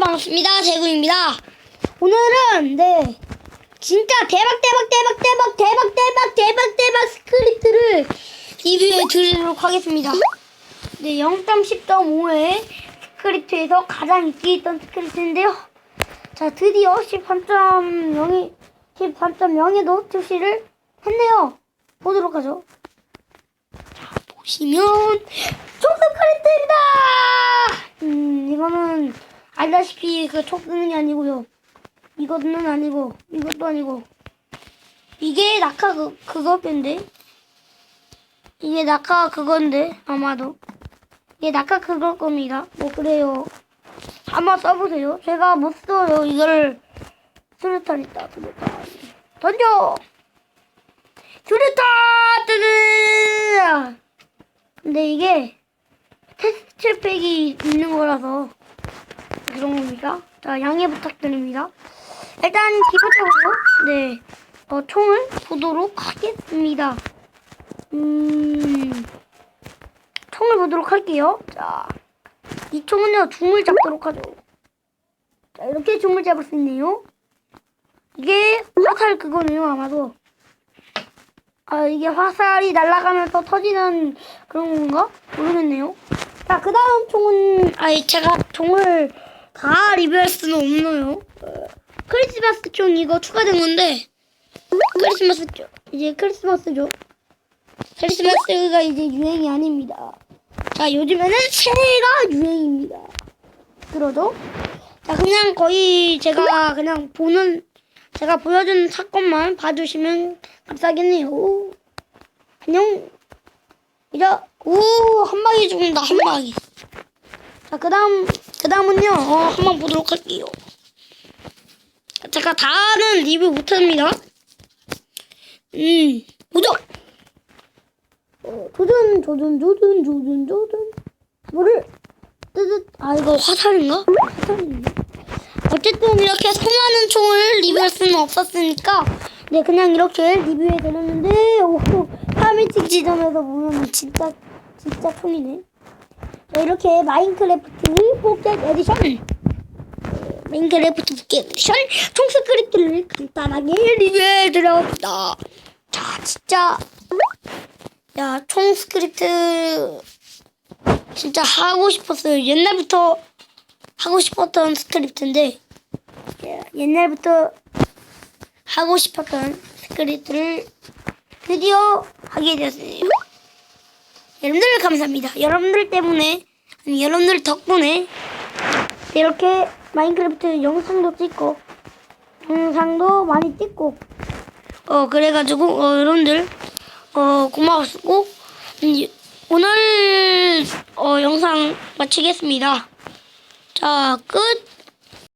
반갑습니다. 재구입니다. 오늘은 네 진짜 대박 대박 대박 대박 대박 대박 대박 대박 스크립트를 리뷰해 드리도록 하겠습니다. 네 0.10.5의 스크립트에서 가장 인기 있던 스크립트인데요. 자 드디어 13.0이 13.0에도 출시를 했네요. 보도록 하죠. 자 보시면 총 스크립트입니다. 음 이거는 알다시피 쓰는 게 아니고요. 이거는 아니고 이것도 아니고 이게 낙하 그 그거인데 이게 낙하 그건데 아마도 이게 낙하 그걸 겁니다. 뭐 그래요. 한번 써보세요. 제가 못 써요. 이걸 수류탄 있다. 수류탄 던져. 수류탄 뜨드. 근데 이게 테스트 팩이 있는 거라서 겁니다. 자, 양해 부탁드립니다. 일단 기본적으로 네 어, 총을 보도록 하겠습니다. 음, 총을 보도록 할게요. 자, 이 총은요 줌을 잡도록 하죠. 자, 이렇게 줌을 잡을 수 있네요. 이게 화살 그거네요 아마도. 아 이게 화살이 날아가면서 터지는 그런 건가? 모르겠네요. 자, 그 다음 총은, 아니, 제가 총을 다 리뷰할 수는 없네요. 어, 크리스마스 총 이거 추가된 건데, 크리스마스 총, 이제 크리스마스죠. 크리스마스가 이제 유행이 아닙니다. 자, 요즘에는 새해가 유행입니다. 들어도? 자, 그냥 거의 제가 그냥 보는, 제가 보여주는 사건만 봐주시면 감사하겠네요. 안녕. 이제 오, 한 방에 죽는다, 한 방에. 자, 그 다음, 그 다음은요, 어, 한번 보도록 할게요. 제가 다는 리뷰 못합니다. 음, 도전! 어, 도전, 도전, 도전, 도전, 도전. 뭐를, 뜨뜻, 아, 이거 화살인가? 화살인가? 어쨌든 이렇게 수많은 총을 리뷰할 수는 없었으니까, 네, 그냥 이렇게 리뷰해 드렸는데, 오, 3인칭 지점에서 보면 진짜, 진짜 총이네. 자, 이렇게 마인크래프트 포켓 에디션. 어, 마인크래프트 포켓 에디션 총 스크립트를 간단하게 리뷰해 드렸습니다. 자, 진짜. 야, 총 스크립트 진짜 하고 싶었어요. 옛날부터 하고 싶었던 스크립트인데, 예, 옛날부터 하고 싶었던 스크립트를 드디어 하게 되었어요. 여러분들 감사합니다. 여러분들 때문에, 여러분들 덕분에 이렇게 마인크래프트 영상도 찍고, 영상도 많이 찍고, 어, 그래가지고, 어, 여러분들, 어, 고마웠고, 음, 오늘, 어, 영상 마치겠습니다. 자, 끝!